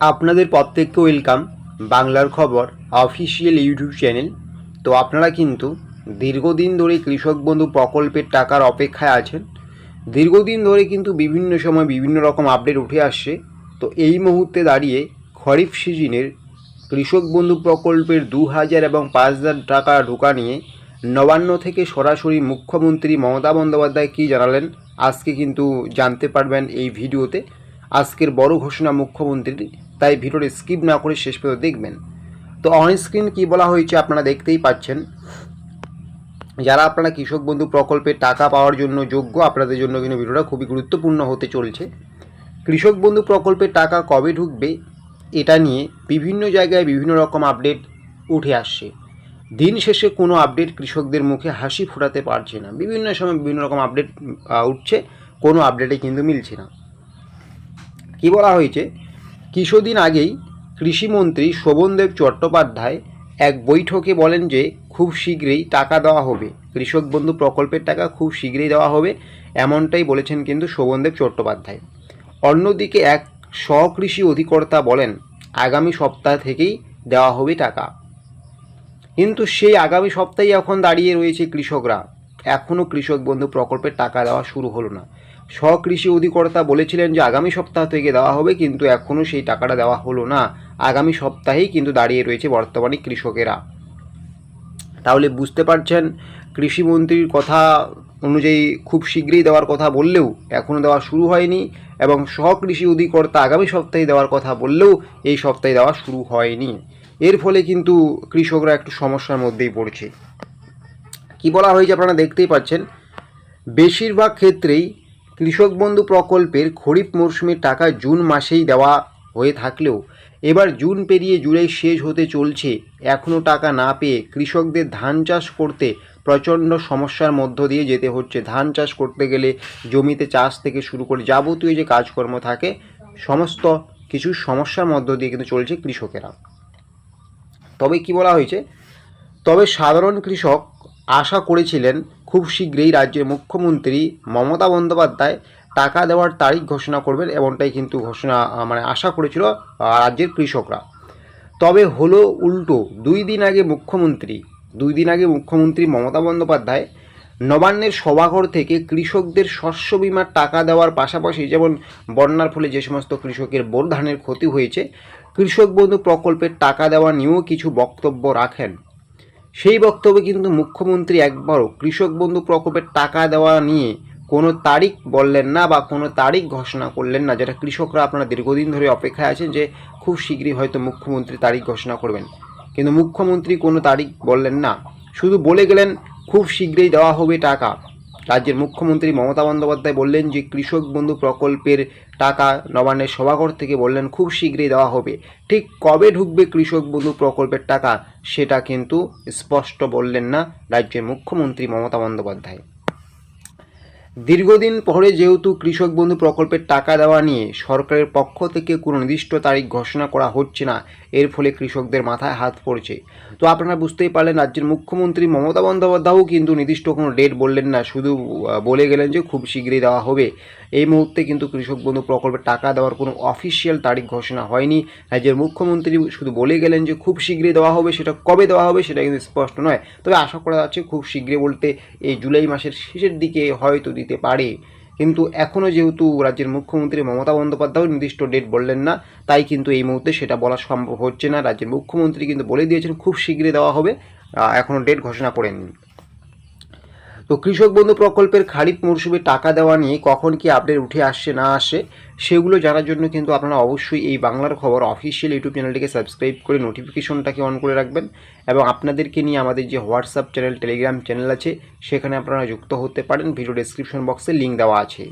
আপনাদের প্রত্যেককে ওয়েলকাম বাংলার খবর অফিসিয়াল ইউটিউব চ্যানেল তো আপনারা কিন্তু দীর্ঘদিন ধরে কৃষক বন্ধু প্রকল্পের টাকার অপেক্ষায় আছেন। দীর্ঘদিন ধরে কিন্তু বিভিন্ন সময় বিভিন্ন রকম আপডেট উঠে আসছে। তো এই মুহূর্তে দাঁড়িয়ে খরিফ সিজনের কৃষক বন্ধু প্রকল্পের দু হাজার এবং পাঁচ হাজার টাকা ঢোকা নিয়ে নবান্ন থেকে সরাসরি মুখ্যমন্ত্রী মমতা বন্দ্যোপাধ্যায় কী জানালেন, আজকে কিন্তু জানতে পারবেন এই ভিডিওতে। আজকের বড় ঘোষণা মুখ্যমন্ত্রীর। তাই ভিডিওটি স্কিপ না করে শেষ পর্যন্ত দেখবেন। তো অন স্ক্রিন কী বলা হয়েছে আপনারা দেখতেই পাচ্ছেন। যারা আপনারা কৃষক বন্ধু প্রকল্পের টাকা পাওয়ার জন্য যোগ্য, আপনাদের জন্য কিন্তু ভিডিওটা খুবই গুরুত্বপূর্ণ হতে চলছে। কৃষক বন্ধু প্রকল্পের টাকা কবে ঢুকবে, এটা নিয়ে বিভিন্ন জায়গায় বিভিন্ন রকম আপডেট উঠে আসছে। দিন শেষে কোনো আপডেট কৃষকদের মুখে হাসি ফোটাতে পারছে না। বিভিন্ন সময় বিভিন্ন রকম আপডেট উঠছে, কোনো আপডেটে কিন্তু মিলছে না। কি বলা হয়েছে? কিছুদিন আগেই কৃষিমন্ত্রী শোভনদেব চট্টোপাধ্যায় এক বৈঠকে বলেন যে, খুব শীঘ্রই টাকা দেওয়া হবে। কৃষক বন্ধু প্রকল্পের টাকা খুব শীঘ্রই দেওয়া হবে, এমনটাই বলেছেন কিন্তু শোভনদেব চট্টোপাধ্যায়। অন্যদিকে এক সহকৃষি অধিকর্তা বলেন, আগামী সপ্তাহ থেকেই দেওয়া হবে টাকা। কিন্তু সেই আগামী সপ্তাহে এখন দাঁড়িয়ে রয়েছে কৃষকরা। এখনও কৃষক বন্ধু প্রকল্পের টাকা দেওয়া শুরু হলো না। স্বকৃষি অধিকর্তা বলেছিলেন যে, আগামী সপ্তাহ থেকে দেওয়া হবে, কিন্তু এখনও সেই টাকাটা দেওয়া হলো না। আগামী সপ্তাহেই কিন্তু দাঁড়িয়ে রয়েছে বর্তমানে কৃষকেরা। তাহলে বুঝতে পারছেন, কৃষিমন্ত্রীর কথা অনুযায়ী খুব শীঘ্রই দেওয়ার কথা বললেও এখনও দেওয়া শুরু হয়নি এবং সহকৃষি অধিকর্তা আগামী সপ্তাহে দেওয়ার কথা বললেও এই সপ্তাহে দেওয়া শুরু হয়নি। এর ফলে কিন্তু কৃষকরা একটু সমস্যার মধ্যেই পড়ছে। কি বলা হয়েছে আপনারা দেখতেই পাচ্ছেন, বেশিরভাগ ক্ষেত্রেই কৃষক বন্ধু প্রকল্পের খরিফ মরশুমের টাকা জুন মাসেই দেওয়া হয়ে থাকলেও এবার জুন পেরিয়ে জুলাই শেষ হতে চলছে। এখনও টাকা না পেয়ে কৃষকদের ধান চাষ করতে প্রচণ্ড সমস্যার মধ্য দিয়ে যেতে হচ্ছে। ধান চাষ করতে গেলে জমিতে চাষ থেকে শুরু করে যাবতীয় যে কাজকর্ম থাকে, সমস্ত কিছু সমস্যার মধ্য দিয়ে কিন্তু চলছে কৃষকেরা। তবে কি বলা হয়েছে? তবে সাধারণ কৃষক আশা করেছিলেন খুব শীঘ্রই রাজ্যের মুখ্যমন্ত্রী মমতা বন্দ্যোপাধ্যায় টাকা দেওয়ার তারিখ ঘোষণা করবেন এমনটাই কিন্তু ঘোষণা মানে আশা করেছিল রাজ্যের কৃষকরা। তবে হলো উল্টো, দুই দিন আগে মুখ্যমন্ত্রী, দুই দিন আগে মুখ্যমন্ত্রী মমতা বন্দ্যোপাধ্যায় নবান্নের সভাঘর থেকে কৃষকদের শস্য বিমার টাকা দেওয়ার পাশাপাশি, যেমন বন্যার ফলে যে সমস্ত কৃষকের বোর ধানের ক্ষতি হয়েছে, কৃষক বন্ধু প্রকল্পের টাকা দেওয়া নিয়েও কিছু বক্তব্য রাখেন। সেই বক্তব্যে কিন্তু মুখ্যমন্ত্রী একবারও কৃষক বন্ধু প্রকল্পের টাকা দেওয়া নিয়ে কোনো তারিখ বললেন না বা কোনো তারিখ ঘোষণা করলেন না, যেটা কৃষকরা আপনারা দীর্ঘদিন ধরে অপেক্ষায় আছেন যে খুব শীঘ্রই হয়তো মুখ্যমন্ত্রী তারিখ ঘোষণা করবেন। কিন্তু মুখ্যমন্ত্রী কোনো তারিখ বললেন না। শুধু বলে গেলেন, খুব শীঘ্রই দেওয়া হবে টাকা। রাজ্যের মুখ্যমন্ত্রী মমতা বন্দ্যোপাধ্যায় বললেন যে, কৃষক বন্ধু প্রকল্পের টাকা নবান্নের সভাঘর থেকে বললেন, খুব শীঘ্রই দেওয়া হবে। ঠিক কবে ঢুকবে কৃষক বন্ধু প্রকল্পের টাকা, সেটা কিন্তু স্পষ্ট বললেন না রাজ্যের মুখ্যমন্ত্রী মমতা বন্দ্যোপাধ্যায়। দীর্ঘদিন পরে যেহেতু কৃষক বন্ধু প্রকল্পের টাকা দেওয়া নিয়ে সরকারের পক্ষ থেকে কোনো নির্দিষ্ট তারিখ ঘোষণা করা হচ্ছে না, এর ফলে কৃষকদের মাথায় হাত পড়ছে। তো আপনারা বুঝতেই পারলেন, রাজ্যের মুখ্যমন্ত্রী মমতা বন্দ্যোপাধ্যায়ও কিন্তু নির্দিষ্ট কোনো ডেট বললেন না, শুধু বলে গেলেন যে খুব শীঘ্রই দেওয়া হবে। এই মুহূর্তে কিন্তু কৃষক বন্ধু প্রকল্পের টাকা দেওয়ার কোনো অফিসিয়াল তারিখ ঘোষণা হয়নি। রাজ্যের মুখ্যমন্ত্রী শুধু বলে গেলেন যে খুব শীঘ্রই দেওয়া হবে, সেটা কবে দেওয়া হবে সেটা কিন্তু স্পষ্ট নয়। তবে আশা করা যাচ্ছে খুব শীঘ্রই বলতে এই জুলাই মাসের শেষের দিকে হয়তো দিতে পারে। কিন্তু এখনও যেহেতু রাজ্যের মুখ্যমন্ত্রী মমতা বন্দ্যোপাধ্যায় নির্দিষ্ট ডেট বললেন না, তাই কিন্তু এই মুহূর্তে সেটা বলা সম্ভব হচ্ছে না। রাজ্যের মুখ্যমন্ত্রী কিন্তু বলে দিয়েছেন, খুব শীঘ্রই দেওয়া হবে। এখনও ডেট ঘোষণা করেননি। তো কৃষক বন্ধু প্রকল্পের খারিফ মরশুমে টাকা দেওয়া নিয়ে কখন কি আপডেট উঠে আসছে না আসে, সেগুলো জানার জন্য কিন্তু আপনারা অবশ্যই এই বাংলার খবর অফিসিয়াল ইউটিউব চ্যানেলটিকে সাবস্ক্রাইব করে নোটিফিকেশনটাকে অন করে রাখবেন এবং আপনাদেরকে নিয়ে আমাদের যে হোয়াটসঅ্যাপ চ্যানেল টেলিগ্রাম চ্যানেল আছে, সেখানে আপনারা যুক্ত হতে পারেন। ভিডিও ডেসক্রিপশন বক্সে লিঙ্ক দেওয়া আছে।